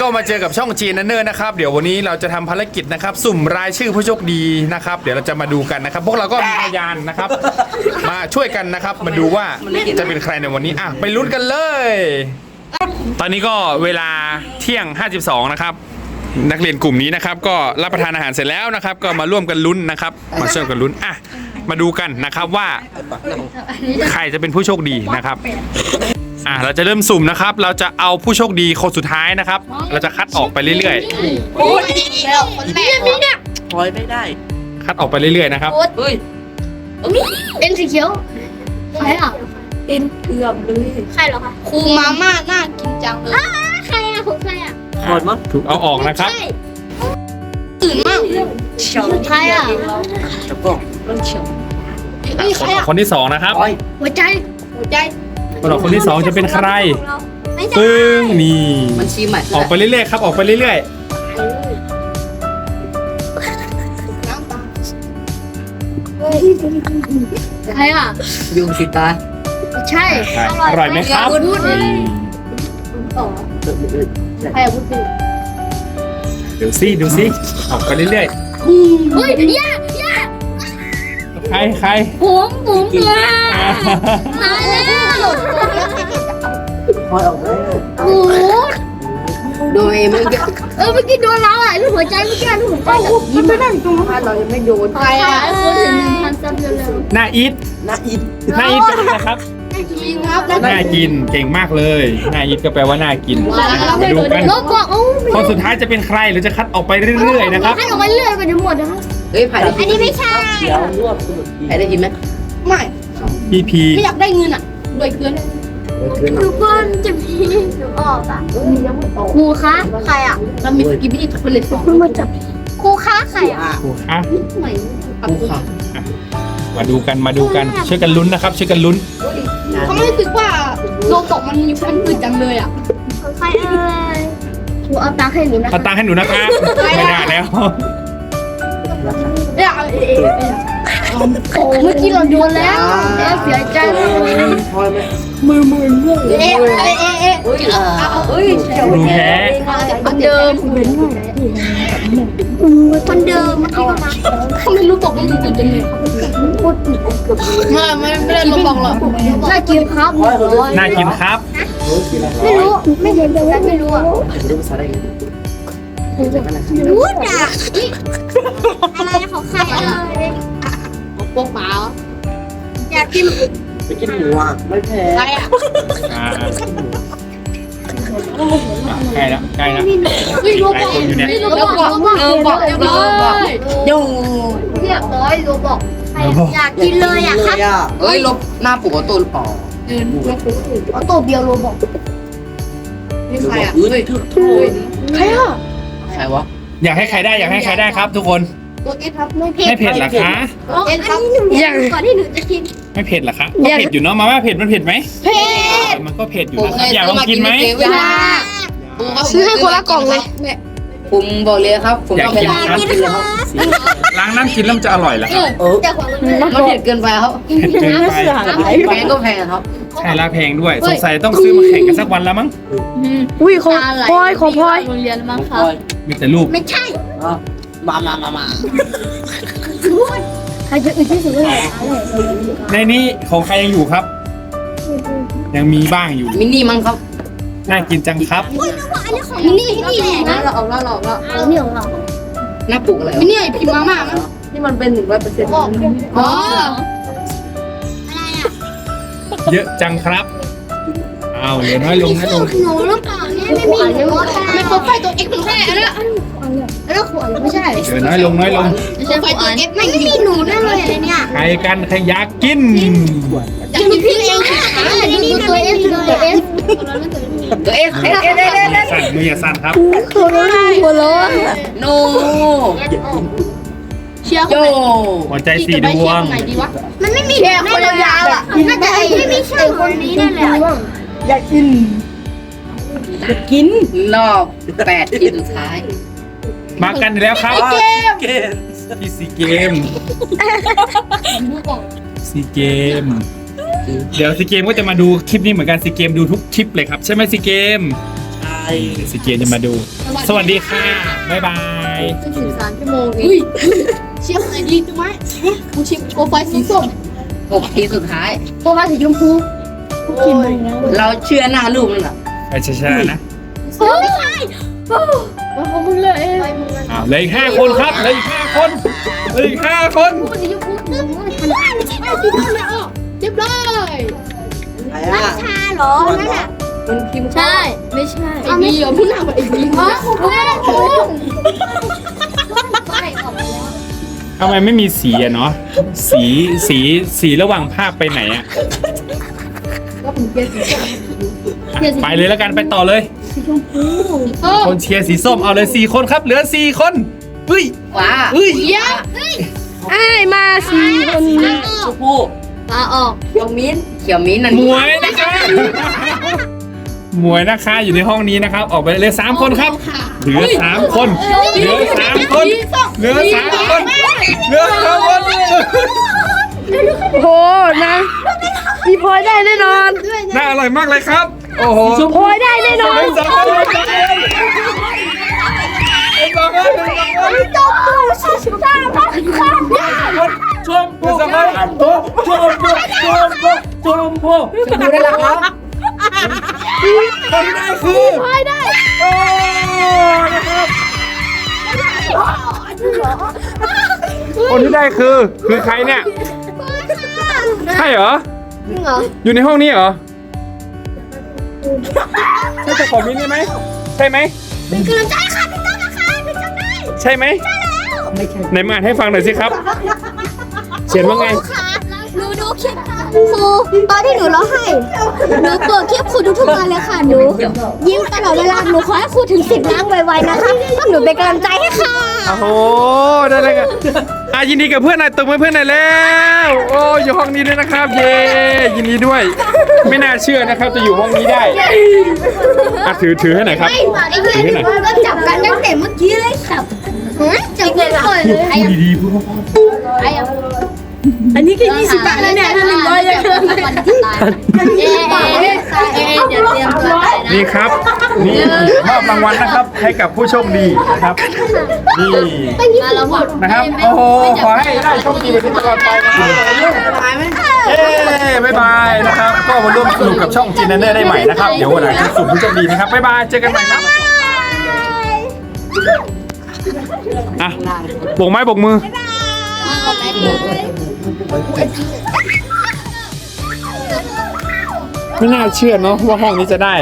ก็มาเจอกับช่องจีนเนอร์นะครับ เดี๋ยววันนี้เราจะทำภารกิจนะครับ สุ่มรายชื่อผู้โชคดีนะครับ เดี๋ยวเราจะมาดูกันนะครับ พวกเราก็มีพยานนะครับ มาช่วยกันนะครับ มาดูว่าจะเป็นใครในวันนี้อะไปลุ้นกันเลย ตอนนี้ก็เวลาเที่ยง 52 นะครับ นักเรียนกลุ่มนี้นะครับ ก็รับประทานอาหารเสร็จแล้วนะครับ ก็มาร่วมกันลุ้นนะครับ มาช่วยกันลุ้นอะมาดูกันนะครับว่า ใครจะเป็นผู้โชคดีนะครับ อะเราจะเริ่มสุ่มนะครับ เราจะเอาผู้โชคดีคนสุดท้ายนะครับ เราจะคัดออกไปเรื่อยโอ้ยแล้วคนแรกนี่เนี่ยพอยไม่ได้ๆ คัดออกไปเรื่อยๆนะครับเฮ้ยเป็นสีเขียวใครอะเป็นเกือบเลยใครเหรอคะครูมาม่าน่ากินจังเลยใครอะของใครอะพอยมั้งถูกเอาออกนะครับ ใช่ตื่นมากใครอะจะบอกนี่ใครอะคนที่สองนะครับพอยหัวใจหัวใจ คนออกคนที่สองจะเป็นใครไม่ใช่ซึ่งนี่มันชี้ใหม่ออกไปเรื่อยๆครับออกไปเรื่อยน้ำตาใครอะยุงสิตาใช่ๆใช่อร่อยไหมครับพูดพูดอืมต่อใครอะพูดพูดเดี๋ยวซิดูซิออกไปเรื่อยเฮ้ยย่าย่าๆใครใครผมผมตัวตายแล้ว พอยออกแล้วโอ้โหโดยมันเออเมื่อกี้โดนเราอะลูกหัวใจเมื่อกี้ลูกหัวใจยิ้มไม่ได้ตรงนั้นเรายังไม่โดนใครอะคนถึงหนึ่งพันซับเร็วหน้าอีทนะอิดหน้าอีทเป็นอะไรครับกินครับแล้วน่ากินเก่งมากเลยหน้าอีทก็แปลว่าน่ากินมาดูกันๆลบบอกโอ้ไม่คนสุดท้ายจะเป็นใครหรือจะคัดออกไปเรื่อยๆนะครับ ให้ออกมาเรื่อยไปจนหมดนะครับเฮ้ยผ่านได้อันนี้ไม่ใช่เดี๋ยวรวบผ่านได้ยินไหมไม่พี่พี ไม่อยากได้เงินอะ รวยเกินทุกคนจะมีหนูออกอะครูคะใครอะแล้วมีสกิปปี้ทุกคนเลยสองคุณมาจับครูคะใครอะครูคะใหม่กูค่ะมาดูกันมาดูกันช่วยกันลุ้นนะครับช่วยกันลุ้นเขาไม่รู้สึกว่าโลตกมันมีมันตื่นจังเลยอะใครเอ่ยครูเอาตังค์ให้หนูนะเอาตังค์ให้หนูนะครับไม่ได้แล้วเนี่ยเอาเอ๊ะ เมื่อกี้เราโดนแล้วเอ๊ะเสียใจมากเลยพอยไหมเอ๊ะเอ๊ะเอ๊ะเอ๊ะเฮ้ยอะเฮ้ยดูแพ้คนเดิมคนเดิมเมื่อกี้ก็มาเขาไม่รู้ตกมันตื่นจังเลยพูดผิดไม่ไม่ไม่ได้ลบบอกหรอกน่ากินครับน่ากินครับ ไม่รู้ไม่เห็นแต่ว่าไม่รู้อะรู้ภาษาได้ไงรู้อะอะไรของใครเอ่ย พวกหมาอยากกินไปกินหมูอะไม่แพ้ใครอะอ่าใกล้แล้วใกล้แล้วเฮ้ยรู้บอกไม่รู้บอกเออบอกเรียบร้อยโย่เรียบร้อยรู้บอกอยากกินเลยอะครับเอ้ยลบหน้าปกตัวหรือเปล่าเดินลบเอาตัวเบียวโรบอกนี่ใครอะเฮ้ยใครอะใครวะอยากให้ใครได้อยากให้ใครได้ครับ ทุกคน ตัวเอสครับไม่ไม่เผ็ดเหรอคะเอสครับอย่างก่อนที่หนูจะกินไม่เผ็ดเหรอคะก็เผ็ดอยู่เนาะมาม่าเผ็ดมันเผ็ดไหมเผ็ดมันก็เผ็ดอยู่นะครับอยากลองกินไหมซื้อให้คนละกล่องเลยผมบอกเลยครับ ผมต้องไปล้างน้ำกินเลยครับล้างน้ำกินแล้วมันจะอร่อยเหรอครับเออแต่ของมันมันเผ็ดเกินไปครับเผ็ดเกินไปแพงก็แพงครับใช่ละแพงด้วยสงสัยต้องซื้อมาแข่งกันสักวันแล้วมั้งอุ้ยของพลอยของพลอยโรงเรียนมั้งพคะอยมีแต่รูปไม่ใช่ มามามามาใครจะอื่นที่สุดเลยในนี้ของใครยังอยู่ครับ ยังมีบ้างอยู่ มินนี่มั้งครับ น่ากินจังครับอันนี้ของนี่นี่นะเราเอาเราเราเราอันนี้ของเราหน้าปุกอะไรไม่เนี่ยพิมพ์มาม่ามั้งที่มันเป็นหนึ่งร้อยเปอร์เซ็นต์อ๋อเยอะจังครับอ้าวเหลือน้อยลงน้อยลงหนูหรือเปล่าเนี่ยไม่มีหนูไม่พบไฟตัวเอ็กซ์ของแท้อันนั้น แล้วขวดไม่ใช่เหลือน้อยลงน้อยลง ไม่ใช่ไฟตัวเอ็กซ์ไม่ไม่มีหนูแน่เลยเนี่ยใครกันใครอยากกินอยากกินพี่เองอันนี้นี่ตัวเอสตัวเอสตัวเอสเอสเอสเอสเอสสั่นมืออย่าสั่นครับหัวเราะโนเชียร์โยหัวใจสีดวงไหนดีวะมันไม่มีแค่คนยาวอะน่าจะไม่มีชื่อคนนี้นั่นแหละรอบแปดทีสุดท้าย มากันอีกแล้วครับเกมที่ซีเกมซีเกม เดี๋ยวซีเกมก็จะมาดูคลิปนี้เหมือนกันซีเกมดูทุกคลิปเลยครับ ใช่ไหมซีเกมใช่สิเกียนจะมาดู สวัสดีค่ะ บ๊ายบายสิบสามชั่วโมงเองเชียร์ไหนดีถูกไหมกูชิมโปรไฟล์สีส้มหกทีสุดท้ายโปรไฟล์สีชมพูเราเชื่อหน้าลูกนั่นแหละไปช้าๆนะเฮ้ยไม่ใช่ มาของมึงเลยเองอ้าวเหลืออีกห้าคนครับเหลืออีกห้าคนเหลืออีกห้าคนสีชมพูตึ้งไม่ใช่สีส้มเลยอะเรียบร้อยน้ำชาเหรอนั่นน่ะคุณพิมพ์ใช่ ไม่ใช่ไอ้บีอะพูดหน้าแบบไอ้บีอ๋อคุณแม่คุณทำไมไม่มีสีอะเนาะสีสีสีระหว่างภาพไปไหนอะอะไปเลยแล้วกันไปต่อเลย เออคนเชียร์สีส้มเอาเลยสี่คนครับ เหลือสี่คนเฮ้ยว้าเฮ้ยเยี่ยมไอ้มาสีคนชมพู่ตาออกเขียวมิ้นเขียวมิ้นนั่นหมวยนะคะหมวยนะคะอยู่ในห้องนี้นะครับ ออกไปเลยสามคนครับ เหลือสามคน เหลือสามคนเหลือสามคนเหลือสามคนโหนะมีพลอยได้แน่นอนน่าอร่อยมากเลยครับ โอ้โหพลอยได้แน่นอนหนึ่งสองคนหนึ่งสองคนหนึ่งสองคนหนึ่งสองคนจบตัวชิชิตาพักข้ามยาชมพู่ชมพู่ชมพู่ชมพู่ชมพู่ชมพู่ได้แล้วครับคนที่ได้คือพลอยได้โอ้นะครับคนที่ได้คือคือใครเนี่ย ใช่เหรอจริงเหรออยู่ในห้องนี้เหรอ ใช่เจ้าของมินนี่ไหมใช่ไหมเป็นกำลังใจค่ะพี่ต้นนะคะพี่จำได้ใช่ไหมไม่ใช่ไหนมาอ่านให้ฟังหน่อยสิครับ เขียนว่าไงครูคะหนูดูคลิปค รูตอนที่หนูร้องไห้หนูเปิดคลิปครูทุกๆวันเลยค่ะหนูยิ้มตลอดเวลาหนูขอให้ครูถึงสิบล้านไวๆนะคะหนูเป็นกำลังใจให้ค่ะโอ้โหได้เลยกันอะยินดีกับเพื่อนหน่อยตบมือเพื่อนหน่อยแล้ว โอ้อยู่ห้องนี้ด้วยนะครับ เย้ยินดีด้วย ไม่น่าเชื่อนะครับจะอยู่ห้องนี้ได้อะถือถือให้หน่อยครับไอ้เพื่อนมันก็จับกันตั้งแต่เมื่อกี้เลยค่ะจับกันเลยเลยไอ้พูดดีๆพูดเพราะไอ้ อันนี้แค่ยี่สิบบาทแล้วเนี่ยถ้าหนึ่งร้อยจะเกินเอ๊ะเอ๊ะเอ๊ะเดี๋ยวเตรียมตัวไปนะๆนี่ครับ นี่มอบรางวัลนะครับ ให้กับผู้โชคดีนะครับ นี่มาแล้วหมดนะครับ โอ้โห ขอให้ได้โชคดีแบบนี้ตลอดไปนะครับเย้บ๊ายบายนะครับ ก็มาร่วมสนุกกับช่องจีนเนอร์ได้ใหม่นะครับ เดี๋ยววันหลังจะสุ่มผู้โชคดีนะครับ บ๊ายบาย เจอกันใหม่ครับอะโบกไม้โบกมือ ไม่น่าเชื่อเนาะว่าห้องนี้จะได้